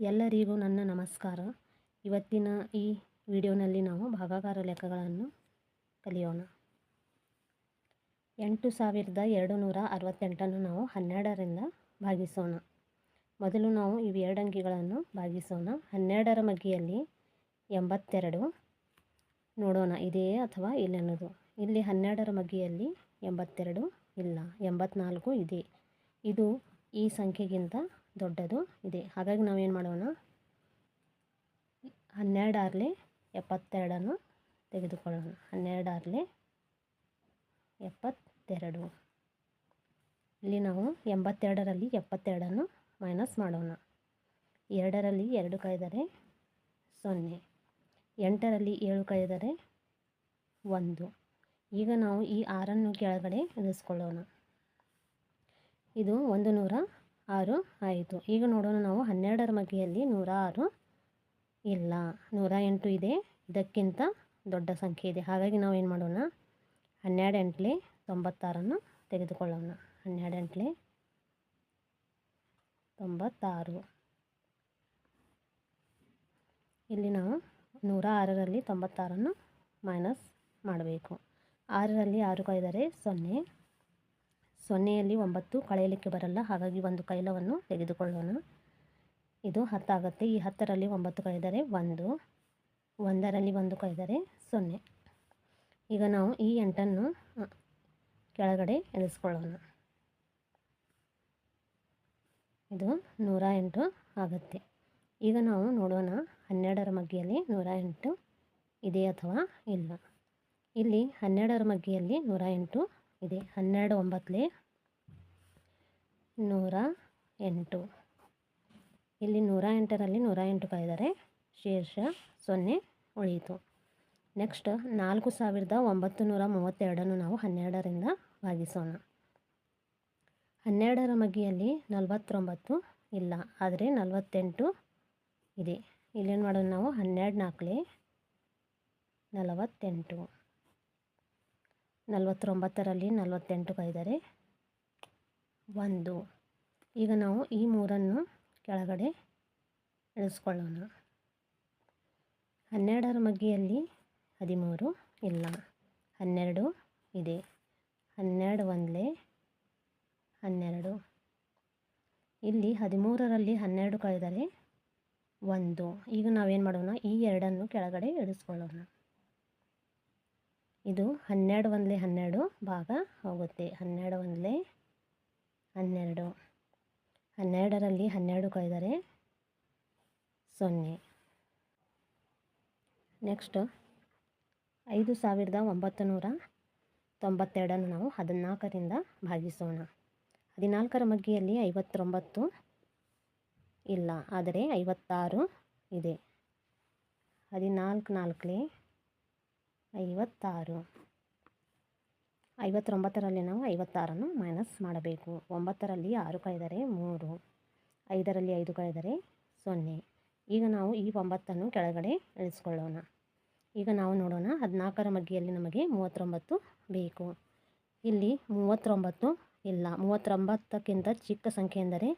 ಎಲ್ಲರಿಗೂ ನನ್ನ ನಮಸ್ಕಾರ. ಇವತ್ತಿನ ಈ ವಿಡಿಯೋನಲ್ಲಿ ನಾವು ಭಾಗಾಕಾರ ಲೆಕ್ಕಗಳನ್ನು ಕಲಿಯೋಣ. ಎಂಟು ಸಾವಿರದ ಎರಡು ನೂರ ಅರವತ್ತೆಂಟನ್ನು ನಾವು ಹನ್ನೆರಡರಿಂದ ಭಾಗಿಸೋಣ. ಮೊದಲು ನಾವು ಇವೆರಡು ಅಂಕಿಗಳನ್ನು ಭಾಗಿಸೋಣ. ಹನ್ನೆರಡರ ಮಗ್ಗಿಯಲ್ಲಿ ಎಂಬತ್ತೆರಡು ನೋಡೋಣ ಇದೆಯೇ ಅಥವಾ ಇಲ್ಲ ಅನ್ನೋದು ಇಲ್ಲಿ ಹನ್ನೆರಡರ ಮಗ್ಗಿಯಲ್ಲಿ ಎಂಬತ್ತೆರಡು ಇಲ್ಲ, ಎಂಬತ್ನಾಲ್ಕು ಇದೆ. ಇದು ಈ ಸಂಖ್ಯೆಗಿಂತ ದೊಡ್ಡದು. ಇದೆ. ಹಾಗಾಗಿ ನಾವೇನು ಮಾಡೋಣ? ಹನ್ನೆರಡಾರಲೆ ಎಪ್ಪತ್ತೆರಡನ್ನು ತೆಗೆದುಕೊಳ್ಳೋಣ. ಹನ್ನೆರಡಾರಲೆ ಎಪ್ಪತ್ತೆರಡು. ಇಲ್ಲಿ ನಾವು ಎಂಬತ್ತೆರಡರಲ್ಲಿ ಎಪ್ಪತ್ತೆರಡನ್ನು ಮೈನಸ್ ಮಾಡೋಣ. ಎರಡರಲ್ಲಿ ಎರಡು ಕಳೆದರೆ ಸೊನ್ನೆ. ಎಂಟರಲ್ಲಿ ಏಳು ಕಳೆದರೆ ಒಂದು. ಈಗ ನಾವು ಈ ಆರನ್ನು ಕೆಳಗಡೆ ಇಳಿಸ್ಕೊಳ್ಳೋಣ ಇದು ಒಂದು ನೂರ ಆರು ಆಯಿತು ಈಗ ನೋಡೋಣ ನಾವು ಹನ್ನೆರಡರ ಮಗ್ಗಿಯಲ್ಲಿ ನೂರ ಆರು ಇಲ್ಲ ನೂರ ಎಂಟು ಇದೆ. ಇದಕ್ಕಿಂತ ದೊಡ್ಡ ಸಂಖ್ಯೆ ಇದೆ. ಹಾಗಾಗಿ ನಾವು ಏನು ಮಾಡೋಣ? ಹನ್ನೆರಡು ಎಂಟ್ಲೆ ತೊಂಬತ್ತಾರನ್ನು ತೆಗೆದುಕೊಳ್ಳೋಣ. ಹನ್ನೆರಡು ಎಂಟ್ಲೆ ತೊಂಬತ್ತಾರು. ಇಲ್ಲಿ ನಾವು ನೂರ ಆರರಲ್ಲಿ ತೊಂಬತ್ತಾರನ್ನು ಮೈನಸ್ ಮಾಡಬೇಕು. ಆರರಲ್ಲಿ ಆರು ಕಳೆದರೆ ಸೊನ್ನೆ. ಸೊನ್ನೆಯಲ್ಲಿ ಒಂಬತ್ತು ಕಳೆಯಲಿಕ್ಕೆ ಬರಲ್ಲ. ಹಾಗಾಗಿ ಒಂದು ಕೈಲವನ್ನು ತೆಗೆದುಕೊಳ್ಳೋಣ. ಇದು ಹತ್ತಾಗುತ್ತೆ. ಈ ಹತ್ತರಲ್ಲಿ ಒಂಬತ್ತು ಕಳೆದರೆ ಒಂದು, ಒಂದರಲ್ಲಿ ಒಂದು ಕಳೆದರೆ ಸೊನ್ನೆ. ಈಗ ನಾವು ಈ ಎಂಟನ್ನು ಕೆಳಗಡೆ ಇಳಿಸ್ಕೊಳ್ಳೋಣ ಇದು ನೂರ ಎಂಟು ಆಗುತ್ತೆ. ಈಗ ನಾವು ನೋಡೋಣ ಹನ್ನೆರಡರ ಮಗ್ಗಿಯಲ್ಲಿ ನೂರ ಎಂಟು ಇದೆ ಅಥವಾ ಇಲ್ಲ? ಇಲ್ಲಿ ಹನ್ನೆರಡರ ಮಗ್ಗಿಯಲ್ಲಿ ನೂರ ಎಂಟು ಇದೆ. ಹನ್ನೆರಡು ಒಂಬತ್ತಲೆ ನೂರ ಎಂಟು. ಇಲ್ಲಿ ನೂರ ಎಂಟರಲ್ಲಿ ನೂರ ಎಂಟು ಕಳೆದರೆ ಶೀರ್ಷ ಸೊನ್ನೆ ಉಳಿಯಿತು. ನೆಕ್ಸ್ಟ್ ನಾಲ್ಕು ಸಾವಿರದ ಒಂಬತ್ತು ನೂರ ಮೂವತ್ತೆರಡನ್ನು ನಾವು ಹನ್ನೆರಡರಿಂದ ಭಾಗಿಸೋಣ. ಹನ್ನೆರಡರ ಮಗಿಯಲ್ಲಿ ನಲವತ್ತೊಂಬತ್ತು ಇಲ್ಲ, ಆದರೆ ನಲವತ್ತೆಂಟು ಇದೆ. ಇಲ್ಲೇನು ಮಾಡೋಣ ನಾವು? ಹನ್ನೆರಡು ನಾಲ್ಕಲೆ ನಲವತ್ತೆಂಟು. ನಲವತ್ತೊಂಬತ್ತರಲ್ಲಿ ನಲವತ್ತೆಂಟು ಕೈದರೆ ಒಂದು. ಈಗ ನಾವು ಈ ಮೂರನ್ನು ಕೆಳಗಡೆ ಇಳಿಸ್ಕೊಳ್ಳೋಣ ಹನ್ನೆರಡರ ಮಗ್ಗಿಯಲ್ಲಿ ಹದಿಮೂರು ಇಲ್ಲ. ಹನ್ನೆರಡು ಇದೆ. ಹನ್ನೆರಡು ಒಂದಲೇ ಹನ್ನೆರಡು. ಇಲ್ಲಿ ಹದಿಮೂರರಲ್ಲಿ ಹನ್ನೆರಡು ಕಳೆದರೆ ಒಂದು. ಈಗ ನಾವೇನು ಮಾಡೋಣ ಈ ಎರಡನ್ನು ಕೆಳಗಡೆ ಇಳಿಸ್ಕೊಳ್ಳೋಣ ಇದು ಹನ್ನೆರಡು ಒಂದಲೇ ಹನ್ನೆರಡು ಭಾಗ ಹೋಗುತ್ತೆ ಹನ್ನೆರಡು ಒಂದಲೇ ಹನ್ನೆರಡು. ಹನ್ನೆರಡರಲ್ಲಿ ಹನ್ನೆರಡು ಕಳೆದರೆ ಸೊನ್ನೆ. ನೆಕ್ಸ್ಟ್ ಐದು ಸಾವಿರದ ಒಂಬತ್ತು ನೂರ ತೊಂಬತ್ತೆರಡನ್ನು ನಾವು ಹದಿನಾಲ್ಕರಿಂದ ಭಾಗಿಸೋಣ. ಹದಿನಾಲ್ಕರ ಮಗ್ಗಿಯಲ್ಲಿ ಐವತ್ತೊಂಬತ್ತು ಇಲ್ಲ, ಆದರೆ ಐವತ್ತಾರು ಇದೆ. ಹದಿನಾಲ್ಕು ನಾಲ್ಕಲೇ ಐವತ್ತಾರು. ಐವತ್ತೊಂಬತ್ತರಲ್ಲಿ ನಾವು ಐವತ್ತಾರನ್ನು ಮೈನಸ್ ಮಾಡಬೇಕು. ಒಂಬತ್ತರಲ್ಲಿ ಆರು ಕಳೆದರೆ ಮೂರು. ಐದರಲ್ಲಿ ಐದು ಕಳೆದರೆ ಸೊನ್ನೆ. ಈಗ ನಾವು ಈ ಒಂಬತ್ತನ್ನು ಕೆಳಗಡೆ ಇಳಿಸ್ಕೊಳ್ಳೋಣ. ಈಗ ನಾವು ನೋಡೋಣ ಹದಿನಾಲ್ಕರ ಮಗ್ಗಿಯಲ್ಲಿ ನಮಗೆ ಮೂವತ್ತೊಂಬತ್ತು ಬೇಕು. ಇಲ್ಲಿ ಮೂವತ್ತೊಂಬತ್ತು ಇಲ್ಲ. ಮೂವತ್ತೊಂಬತ್ತಕ್ಕಿಂತ ಚಿಕ್ಕ ಸಂಖ್ಯೆ ಎಂದರೆ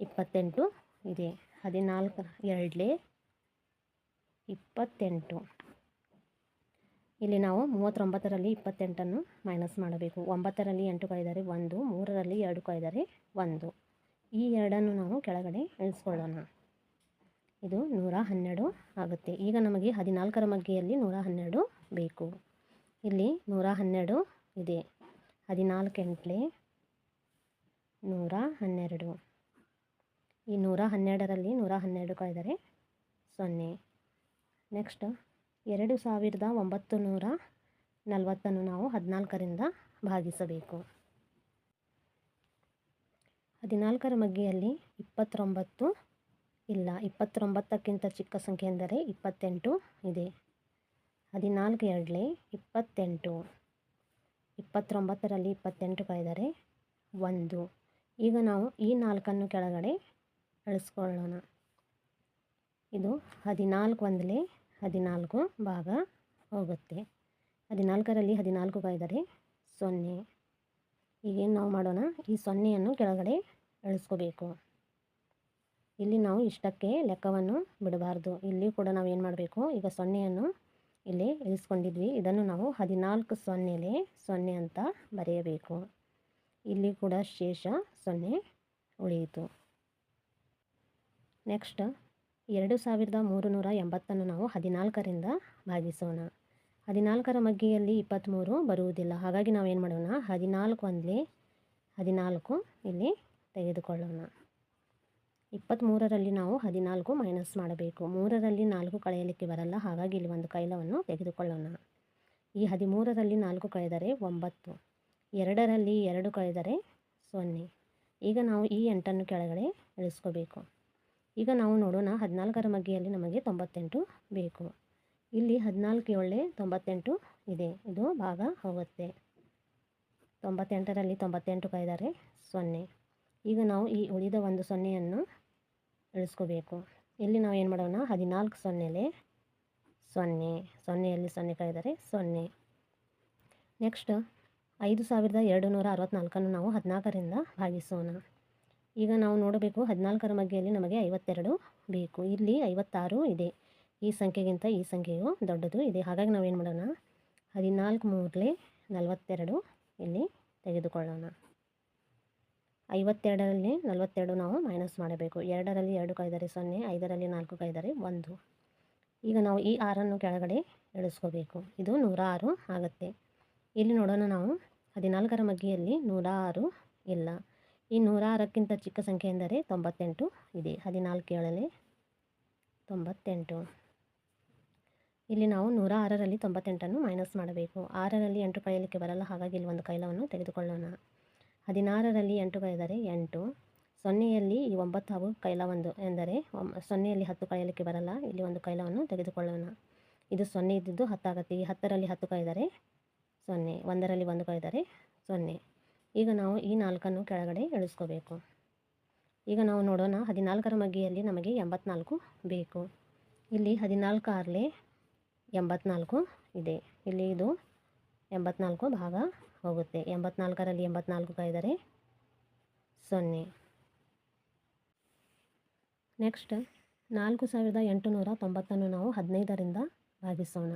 ಇಪ್ಪತ್ತೆಂಟು ಇದೆ. ಹದಿನಾಲ್ಕು ಎರಡಲೇ ಇಪ್ಪತ್ತೆಂಟು. ಇಲ್ಲಿ ನಾವು ಮೂವತ್ತೊಂಬತ್ತರಲ್ಲಿ ಇಪ್ಪತ್ತೆಂಟನ್ನು ಮೈನಸ್ ಮಾಡಬೇಕು. ಒಂಬತ್ತರಲ್ಲಿ ಎಂಟು ಕಳೆದರೆ ಒಂದು, ಮೂರರಲ್ಲಿ ಎರಡು ಕಳೆದರೆ ಒಂದು. ಈ ಎರಡನ್ನು ನಾವು ಕೆಳಗಡೆ ಇಳಿಸ್ಕೊಳ್ಳೋಣ. ಇದು ನೂರ ಹನ್ನೆರಡು ಆಗುತ್ತೆ. ಈಗ ನಮಗೆ ಹದಿನಾಲ್ಕರ ಮಗ್ಗೆಯಲ್ಲಿ ನೂರ ಹನ್ನೆರಡು ಬೇಕು. ಇಲ್ಲಿ ನೂರ ಹನ್ನೆರಡು ಇದೆ. ಹದಿನಾಲ್ಕು ಎಂಟ್ಲೆ ನೂರ ಹನ್ನೆರಡು. ಈ ನೂರ ಹನ್ನೆರಡರಲ್ಲಿ ನೂರ ಹನ್ನೆರಡು ಕಳೆದರೆ ಸೊನ್ನೆ. ನೆಕ್ಸ್ಟ್ ಎರಡು ಸಾವಿರದ ಒಂಬತ್ತು ನೂರ ನಲವತ್ತನ್ನು ನಾವು ಹದಿನಾಲ್ಕರಿಂದ ಭಾಗಿಸಬೇಕು. ಹದಿನಾಲ್ಕರ ಮಗ್ಗಿಯಲ್ಲಿ ಇಪ್ಪತ್ತೊಂಬತ್ತು ಇಲ್ಲ, ಇಪ್ಪತ್ತೊಂಬತ್ತಕ್ಕಿಂತ ಚಿಕ್ಕ ಸಂಖ್ಯೆ ಎಂದರೆ ಇಪ್ಪತ್ತೆಂಟು ಇದೆ. ಹದಿನಾಲ್ಕು ಎರಡಲೇ ಇಪ್ಪತ್ತೆಂಟು, ಇಪ್ಪತ್ತೊಂಬತ್ತರಲ್ಲಿ ಇಪ್ಪತ್ತೆಂಟು ಕಳೆದರೆ ಒಂದು. ಈಗ ನಾವು ಈ ನಾಲ್ಕನ್ನು ಕೆಳಗಡೆ ಅಳಿಸ್ಕೊಳ್ಳೋಣ. ಇದು ಹದಿನಾಲ್ಕು ಒಂದಲೇ ಹದಿನಾಲ್ಕು ಭಾಗ ಹೋಗುತ್ತೆ. ಹದಿನಾಲ್ಕರಲ್ಲಿ ಹದಿನಾಲ್ಕು ಕಾಯ್ದರೆ ಸೊನ್ನೆ. ಈಗೇನು ನಾವು ಮಾಡೋಣ. ಈ ಸೊನ್ನೆಯನ್ನು ಕೆಳಗಡೆ ಇಳಿಸ್ಕೋಬೇಕು ಇಲ್ಲಿ ನಾವು ಇಷ್ಟಕ್ಕೆ ಲೆಕ್ಕವನ್ನು ಬಿಡಬಾರ್ದು. ಇಲ್ಲಿ ಕೂಡ ನಾವು ಏನು ಮಾಡಬೇಕು? ಈಗ ಸೊನ್ನೆಯನ್ನು ಇಲ್ಲಿ ಇಳಿಸ್ಕೊಂಡಿದ್ವಿ ಇದನ್ನು ನಾವು ಹದಿನಾಲ್ಕು ಸೊನ್ನೆಲೆ ಸೊನ್ನೆ ಅಂತ ಬರೆಯಬೇಕು. ಇಲ್ಲಿ ಕೂಡ ಶೇಷ ಸೊನ್ನೆ ಉಳಿಯಿತು. ನೆಕ್ಸ್ಟ್ ಎರಡು ಸಾವಿರದ ಮೂರು ನೂರ ಎಂಬತ್ತನ್ನು ನಾವು ಹದಿನಾಲ್ಕರಿಂದ ಭಾಗಿಸೋಣ. ಹದಿನಾಲ್ಕರ ಮಗ್ಗಿಯಲ್ಲಿ ಇಪ್ಪತ್ತ್ಮೂರು ಬರುವುದಿಲ್ಲ. ಹಾಗಾಗಿ ನಾವು ಏನು ಮಾಡೋಣ? ಹದಿನಾಲ್ಕು ಅಂದಲಿ ಹದಿನಾಲ್ಕು ಇಲ್ಲಿ ತೆಗೆದುಕೊಳ್ಳೋಣ. ಇಪ್ಪತ್ತ್ಮೂರರಲ್ಲಿ ನಾವು ಹದಿನಾಲ್ಕು ಮೈನಸ್ ಮಾಡಬೇಕು. ಮೂರರಲ್ಲಿ ನಾಲ್ಕು ಕಳೆಯಲಿಕ್ಕೆ ಬರಲ್ಲ. ಹಾಗಾಗಿ ಇಲ್ಲಿ ಒಂದು ಕೈಲವನ್ನು ತೆಗೆದುಕೊಳ್ಳೋಣ. ಈ ಹದಿಮೂರರಲ್ಲಿ ನಾಲ್ಕು ಕಳೆದರೆ ಒಂಬತ್ತು. ಎರಡರಲ್ಲಿ ಎರಡು ಕಳೆದರೆ ಸೊನ್ನೆ. ಈಗ ನಾವು ಈ ಎಂಟನ್ನು ಕೆಳಗಡೆ ಇಳಿಸ್ಕೋಬೇಕು. ಈಗ ನಾವು ನೋಡೋಣ ಹದಿನಾಲ್ಕರ ಮಗ್ಗಿಯಲ್ಲಿ ನಮಗೆ ತೊಂಬತ್ತೆಂಟು ಬೇಕು. ಇಲ್ಲಿ ಹದಿನಾಲ್ಕು ಏಳೆ ತೊಂಬತ್ತೆಂಟು ಇದೆ. ಇದು ಭಾಗ ಹೋಗುತ್ತೆ ತೊಂಬತ್ತೆಂಟರಲ್ಲಿ ತೊಂಬತ್ತೆಂಟು ಕೈದಾರೆ ಸೊನ್ನೆ. ಈಗ ನಾವು ಈ ಉಳಿದ ಒಂದು ಸೊನ್ನೆಯನ್ನು ಇಳಿಸ್ಕೋಬೇಕು ಇಲ್ಲಿ ನಾವು ಏನು ಮಾಡೋಣ? ಹದಿನಾಲ್ಕು ಸೊನ್ನೆಲೆ ಸೊನ್ನೆ. ಸೊನ್ನೆಯಲ್ಲಿ ಸೊನ್ನೆ ಕಳೆದರೆ ಸೊನ್ನೆ. ನೆಕ್ಸ್ಟ್ ಐದು ಸಾವಿರದ ಎರಡು ನೂರ ಅರವತ್ತ್ನಾಲ್ಕನ್ನು ನಾವು ಹದಿನಾಲ್ಕರಿಂದ ಭಾಗಿಸೋಣ. ಈಗ ನಾವು ನೋಡಬೇಕು ಹದಿನಾಲ್ಕರ ಮಗ್ಗೆಯಲ್ಲಿ ನಮಗೆ ಐವತ್ತೆರಡು ಬೇಕು. ಇಲ್ಲಿ ಐವತ್ತಾರು ಇದೆ. ಈ ಸಂಖ್ಯೆಗಿಂತ ಈ ಸಂಖ್ಯೆಯು ದೊಡ್ಡದು ಇದೆ. ಹಾಗಾಗಿ ನಾವೇನು ಮಾಡೋಣ? ಹದಿನಾಲ್ಕು ಮೂರಲೆ ನಲವತ್ತೆರಡು ಇಲ್ಲಿ ತೆಗೆದುಕೊಳ್ಳೋಣ. ಐವತ್ತೆರಡರಲ್ಲಿ ನಲವತ್ತೆರಡು ನಾವು ಮೈನಸ್ ಮಾಡಬೇಕು. ಎರಡರಲ್ಲಿ ಎರಡು ಕೈದರೆ ಸೊನ್ನೆ, ಐದರಲ್ಲಿ ನಾಲ್ಕು ಕೈದರೆ ಒಂದು. ಈಗ ನಾವು ಈ ಆರನ್ನು ಕೆಳಗಡೆ ಇಳಿಸ್ಕೋಬೇಕು ಇದು ನೂರ ಆರು ಆಗುತ್ತೆ. ಇಲ್ಲಿ ನೋಡೋಣ ನಾವು. ಹದಿನಾಲ್ಕರ ಮಗ್ಗಿಯಲ್ಲಿ ನೂರ ಆರು ಇಲ್ಲ. ಈ ನೂರಾರಕ್ಕಿಂತ ಚಿಕ್ಕ ಸಂಖ್ಯೆ ಎಂದರೆ ತೊಂಬತ್ತೆಂಟು. ಇದೆ ಹದಿನಾಲ್ಕು ಏಳಲೆ ತೊಂಬತ್ತೆಂಟು. ಇಲ್ಲಿ ನಾವು ನೂರ ಆರರಲ್ಲಿ ತೊಂಬತ್ತೆಂಟನ್ನು ಮೈನಸ್ ಮಾಡಬೇಕು. ಆರರಲ್ಲಿ ಎಂಟು ಕಳೆಯಲಿಕ್ಕೆ ಬರಲ್ಲ, ಹಾಗಾಗಿ ಇಲ್ಲಿ ಒಂದು ಕೈಲವನ್ನು ತೆಗೆದುಕೊಳ್ಳೋಣ. ಹದಿನಾರರಲ್ಲಿ ಎಂಟು ಕಳೆದರೆ ಎಂಟು. ಸೊನ್ನೆಯಲ್ಲಿ ಈ ಒಂಬತ್ತು ಹಾಗೂ ಕೈಲ ಒಂದು ಎಂದರೆ ಸೊನ್ನೆಯಲ್ಲಿ ಹತ್ತು ಕಳೆಯಲಿಕ್ಕೆ ಬರಲ್ಲ, ಇಲ್ಲಿ ಒಂದು ಕೈಲವನ್ನು ತೆಗೆದುಕೊಳ್ಳೋಣ. ಇದು ಸೊನ್ನೆ ಇದ್ದಿದ್ದು ಹತ್ತಾಗತ್ತೆ. ಈ ಹತ್ತರಲ್ಲಿ ಹತ್ತು ಕಳೆದರೆ ಸೊನ್ನೆ, ಒಂದರಲ್ಲಿ ಒಂದು ಕಳೆದರೆ ಸೊನ್ನೆ. ಈಗ ನಾವು ಈ ನಾಲ್ಕನ್ನು ಕೆಳಗಡೆ ಇಳಿಸ್ಕೋಬೇಕು ಈಗ ನಾವು ನೋಡೋಣ ಹದಿನಾಲ್ಕರ ಮಗ್ಗಿಯಲ್ಲಿ ನಮಗೆ ಎಂಬತ್ನಾಲ್ಕು ಬೇಕು. ಇಲ್ಲಿ ಹದಿನಾಲ್ಕು ಆರ್ಲೆ ಎಂಬತ್ನಾಲ್ಕು ಇದೆ. ಇಲ್ಲಿ ಇದು ಎಂಬತ್ನಾಲ್ಕು ಭಾಗ ಹೋಗುತ್ತೆ. ಎಂಬತ್ನಾಲ್ಕರಲ್ಲಿ ಎಂಬತ್ನಾಲ್ಕು ಕಾಯ್ದರೆ ಸೊನ್ನೆ. ನೆಕ್ಸ್ಟ್ ನಾಲ್ಕು ಸಾವಿರದ ಎಂಟುನೂರ ತೊಂಬತ್ತನ್ನು ನಾವು ಹದಿನೈದರಿಂದ ಭಾಗಿಸೋಣ.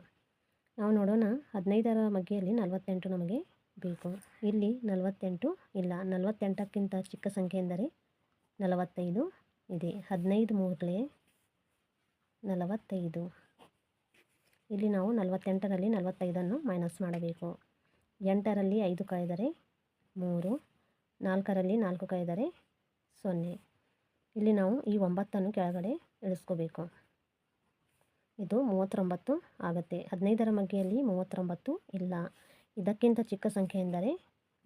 ನಾವು ನೋಡೋಣ ಹದಿನೈದರ ಮಗ್ಗಿಯಲ್ಲಿ ನಲವತ್ತೆಂಟು ನಮಗೆ ಬೇಕು. ಇಲ್ಲಿ ನಲವತ್ತೆಂಟು ಇಲ್ಲ, ನಲವತ್ತೆಂಟಕ್ಕಿಂತ ಚಿಕ್ಕ ಸಂಖ್ಯೆ ಎಂದರೆ ನಲವತ್ತೈದು ಇದೆ. ಹದಿನೈದು ಮೂರಲೇ ನಲವತ್ತೈದು. ಇಲ್ಲಿ ನಾವು ನಲವತ್ತೆಂಟರಲ್ಲಿ ನಲವತ್ತೈದನ್ನು ಮೈನಸ್ ಮಾಡಬೇಕು. ಎಂಟರಲ್ಲಿ ಐದು ಕಾಯ್ದರೆ ಮೂರು, ನಾಲ್ಕರಲ್ಲಿ ನಾಲ್ಕು ಕಾಯ್ದರೆ ಸೊನ್ನೆ. ಇಲ್ಲಿ ನಾವು ಈ ಒಂಬತ್ತನ್ನು ಕೆಳಗಡೆ ಇಳಿಸ್ಕೋಬೇಕು. ಇದು ಮೂವತ್ತೊಂಬತ್ತು ಆಗುತ್ತೆ. ಹದಿನೈದರ ಮಗ್ಗೆಯಲ್ಲಿ ಮೂವತ್ತೊಂಬತ್ತು ಇಲ್ಲ. ಇದಕ್ಕಿಂತ ಚಿಕ್ಕ ಸಂಖ್ಯೆ ಎಂದರೆ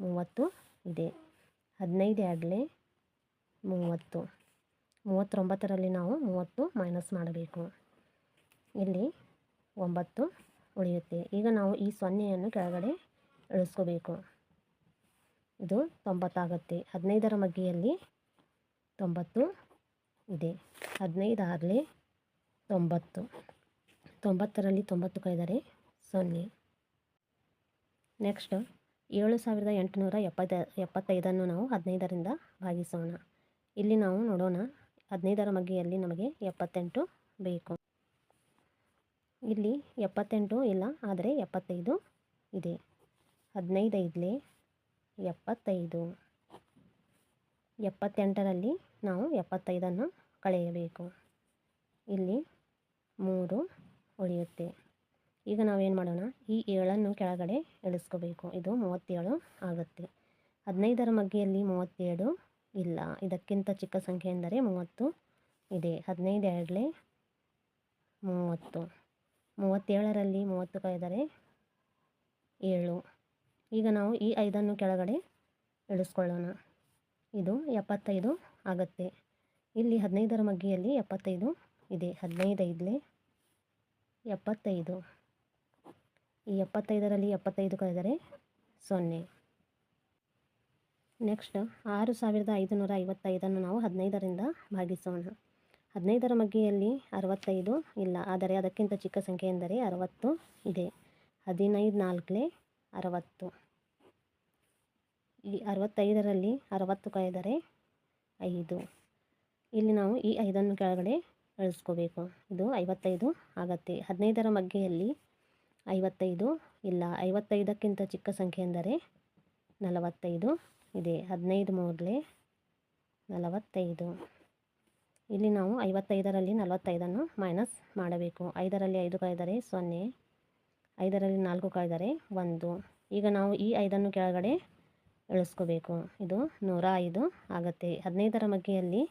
ಮೂವತ್ತು ಇದೆ. ಹದಿನೈದು ಎರಡಲೆ ಮೂವತ್ತು. ಮೂವತ್ತೊಂಬತ್ತರಲ್ಲಿ ನಾವು ಮೂವತ್ತು ಮೈನಸ್ ಮಾಡಬೇಕು. ಇಲ್ಲಿ ಒಂಬತ್ತು ಉಳಿಯುತ್ತೆ. ಈಗ ನಾವು ಈ ಸೊನ್ನೆಯನ್ನು ಕೆಳಗಡೆ ಇಳಿಸ್ಕೋಬೇಕು. ಇದು ತೊಂಬತ್ತಾಗುತ್ತೆ. ಹದಿನೈದರ ಮಗ್ಗಿಯಲ್ಲಿ ತೊಂಬತ್ತು ಇದೆ. ಹದಿನೈದು ಆರಲಿ ತೊಂಬತ್ತು. ತೊಂಬತ್ತರಲ್ಲಿ ತೊಂಬತ್ತು ಕೈದರೆ ಸೊನ್ನೆ. ನೆಕ್ಸ್ಟ್ ಏಳು ಸಾವಿರದ ಎಂಟುನೂರ ಎಪ್ಪತ್ತ, ಎಪ್ಪತ್ತೈದನ್ನು ನಾವು ಹದಿನೈದರಿಂದ ಭಾಗಿಸೋಣ. ಇಲ್ಲಿ ನಾವು ನೋಡೋಣ, ಹದಿನೈದರ ಮಗ್ಗಿಯಲ್ಲಿ ನಮಗೆ ಎಪ್ಪತ್ತೆಂಟು ಬೇಕು. ಇಲ್ಲಿ ಎಪ್ಪತ್ತೆಂಟು ಇಲ್ಲ, ಆದರೆ ಎಪ್ಪತ್ತೈದು ಇದೆ. ಹದಿನೈದು ಐದಲೇ ಎಪ್ಪತ್ತೈದು. ಎಪ್ಪತ್ತೆಂಟರಲ್ಲಿ ನಾವು ಎಪ್ಪತ್ತೈದನ್ನು ಕಳೆಯಬೇಕು. ಇಲ್ಲಿ ಮೂರು ಉಳಿಯುತ್ತೆ. ಈಗ ನಾವೇನು ಮಾಡೋಣ? ಈ ಏಳನ್ನು ಕೆಳಗಡೆ ಇಳಿಸ್ಕೋಬೇಕು. ಇದು ಮೂವತ್ತೇಳು ಆಗುತ್ತೆ. ಹದಿನೈದರ ಮಗ್ಗೆಯಲ್ಲಿ ಮೂವತ್ತೇಳು ಇಲ್ಲ. ಇದಕ್ಕಿಂತ ಚಿಕ್ಕ ಸಂಖ್ಯೆ ಎಂದರೆ ಮೂವತ್ತು ಇದೆ. ಹದಿನೈದು ಎರಡಲೇ ಮೂವತ್ತು. ಮೂವತ್ತೇಳರಲ್ಲಿ ಮೂವತ್ತು ಕಳೆದರೆ ಏಳು. ಈಗ ನಾವು ಈ ಐದನ್ನು ಕೆಳಗಡೆ ಇಳಿಸ್ಕೊಳ್ಳೋಣ. ಇದು ಎಪ್ಪತ್ತೈದು ಆಗುತ್ತೆ. ಇಲ್ಲಿ ಹದಿನೈದರ ಮಗ್ಗಿಯಲ್ಲಿ ಎಪ್ಪತ್ತೈದು ಇದೆ. ಹದಿನೈದು ಐದಲೇ ಎಪ್ಪತ್ತೈದು. ಈ ಎಪ್ಪತ್ತೈದರಲ್ಲಿ ಎಪ್ಪತ್ತೈದು ಕಳೆದರೆ ಸೊನ್ನೆ. ನೆಕ್ಸ್ಟ್, ಆರು ಸಾವಿರದ ಐದುನೂರ ಐವತ್ತೈದನ್ನು ನಾವು ಹದಿನೈದರಿಂದ ಭಾಗಿಸೋಣ. ಹದಿನೈದರ ಮಗ್ಗಿಯಲ್ಲಿ ಅರವತ್ತೈದು ಇಲ್ಲ, ಆದರೆ ಅದಕ್ಕಿಂತ ಚಿಕ್ಕ ಸಂಖ್ಯೆ ಎಂದರೆ ಅರವತ್ತು ಇದೆ. ಹದಿನೈದು ನಾಲ್ಕಲೇ ಅರವತ್ತು. ಈ ಅರವತ್ತೈದರಲ್ಲಿ ಅರವತ್ತು ಕಳೆದರೆ ಐದು. ಇಲ್ಲಿ ನಾವು ಈ ಐದನ್ನು ಕೆಳಗಡೆ ಕಳಿಸ್ಕೋಬೇಕು ಇದು ಐವತ್ತೈದು ಆಗತ್ತೆ. ಹದಿನೈದರ ಮಗ್ಗೆಯಲ್ಲಿ ಐವತ್ತೈದು. ಇಲ್ಲ, ಐವತ್ತೈದಕ್ಕಿಂತ ಚಿಕ್ಕ ಸಂಖ್ಯೆ ಎಂದರೆ ನಲವತ್ತೈದು. ಇದೆ, ಹದಿನೈದು ಮೂರಲೆ ನಲವತ್ತೈದು. ಇಲ್ಲಿ ನಾವು ಐವತ್ತೈದರಲ್ಲಿ ನಲವತ್ತೈದನ್ನು ಮೈನಸ್ ಮಾಡಬೇಕು. ಐದರಲ್ಲಿ ಐದು ಕಳೆದರೆ ಸೊನ್ನೆ, ಐದರಲ್ಲಿ ನಾಲ್ಕು ಕಳೆದರೆ ಒಂದು. ಈಗ ನಾವು ಈ ಐದನ್ನು ಕೆಳಗಡೆ ಇಳಿಸ್ಕೋಬೇಕು ಇದು ನೂರ ಐದು ಆಗುತ್ತೆ. ಹದಿನೈದರ ಮಗ್ಗೆಯಲ್ಲಿ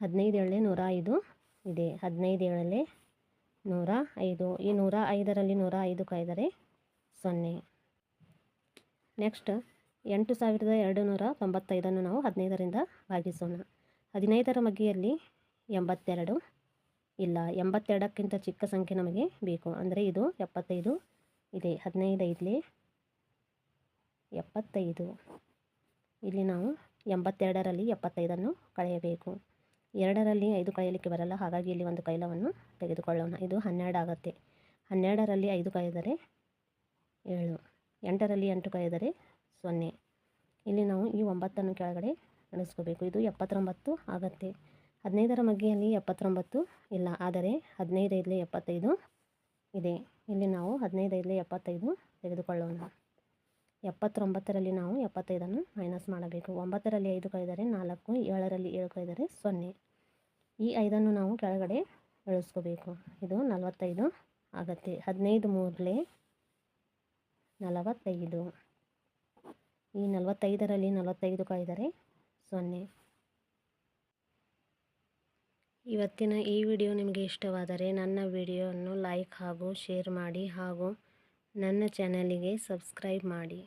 ಹದಿನೈದು ಏಳಲೆ ನೂರ ಐದು ಇದೆ. ಹದಿನೈದು ಏಳಲೆ ನೂರ ಐದು. ಈ ನೂರ ಐದರಲ್ಲಿ ನೂರ ಐದು ಕಾಯ್ದರೆ ಸೊನ್ನೆ. ನೆಕ್ಸ್ಟ್, ಎಂಟು ಸಾವಿರದ ಎರಡು ನೂರ ತೊಂಬತ್ತೈದನ್ನು ನಾವು ಹದಿನೈದರಿಂದ ಭಾಗಿಸೋಣ. ಹದಿನೈದರ ಮಗ್ಗಿಯಲ್ಲಿ ಎಂಬತ್ತೆರಡು. ಇಲ್ಲ, ಎಂಬತ್ತೆರಡಕ್ಕಿಂತ ಚಿಕ್ಕ ಸಂಖ್ಯೆ ನಮಗೆ ಬೇಕು. ಅಂದರೆ ಇದು ಎಪ್ಪತ್ತೈದು ಇದೆ. ಹದಿನೈದು ಐದಲೇ ಎಪ್ಪತ್ತೈದು. ಇಲ್ಲಿ ನಾವು ಎಂಬತ್ತೆರಡರಲ್ಲಿ ಎಪ್ಪತ್ತೈದನ್ನು ಕಳೆಯಬೇಕು. ಎರಡರಲ್ಲಿ ಐದು ಕಳೆಯಲಿಕ್ಕೆ ಬರಲ್ಲ, ಹಾಗಾಗಿ ಇಲ್ಲಿ ಒಂದು ಕೈಲವನ್ನು ತೆಗೆದುಕೊಳ್ಳೋಣ. ಇದು ಹನ್ನೆರಡು ಆಗುತ್ತೆ. ಹನ್ನೆರಡರಲ್ಲಿ ಐದು ಕಳೆದರೆ ಏಳು. ಎಂಟರಲ್ಲಿ ಎಂಟು ಕಳೆದರೆ ಸೊನ್ನೆ. ಇಲ್ಲಿ ನಾವು ಈ ಒಂಬತ್ತನ್ನು ಕೆಳಗಡೆ ನಡೆಸ್ಕೋಬೇಕು. ಇದು ಎಪ್ಪತ್ತೊಂಬತ್ತು ಆಗುತ್ತೆ. ಹದಿನೈದರ ಮಗ್ಗೆಯಲ್ಲಿ ಎಪ್ಪತ್ತೊಂಬತ್ತು ಇಲ್ಲ, ಆದರೆ ಹದಿನೈದೈದಲೇ ಎಪ್ಪತ್ತೈದು ಇದೆ. ಇಲ್ಲಿ ನಾವು ಹದಿನೈದೈದಲೇ ಎಪ್ಪತ್ತೈದು ತೆಗೆದುಕೊಳ್ಳೋಣ. ಎಪ್ಪತ್ತೊಂಬತ್ತರಲ್ಲಿ ನಾವು ಎಪ್ಪತ್ತೈದನ್ನು ಮೈನಸ್ ಮಾಡಬೇಕು. ಒಂಬತ್ತರಲ್ಲಿ ಐದು ಕಳೆದರೆ ನಾಲ್ಕು, ಏಳರಲ್ಲಿ ಏಳು ಕಳೆದರೆ ಸೊನ್ನೆ. ಈ ಐದನ್ನು ನಾವು ಕೆಳಗಡೆ ಇಳಿಸ್ಕೋಬೇಕು ಇದು ನಲವತ್ತೈದು ಆಗತ್ತೆ. ಹದಿನೈದು ಮೂರಲೆ ನಲವತ್ತೈದು. ಈ ನಲವತ್ತೈದರಲ್ಲಿ ನಲವತ್ತೈದು ಕಳೆದರೆ ಸೊನ್ನೆ. ಇವತ್ತಿನ ಈ ವಿಡಿಯೋ ನಿಮಗೆ ಇಷ್ಟವಾದರೆ ನನ್ನ ವಿಡಿಯೋವನ್ನು ಲೈಕ್ ಹಾಗೂ ಶೇರ್ ಮಾಡಿ ಹಾಗೂ ನನ್ನ ಚಾನಲಿಗೆ ಸಬ್ಸ್ಕ್ರೈಬ್ ಮಾಡಿ.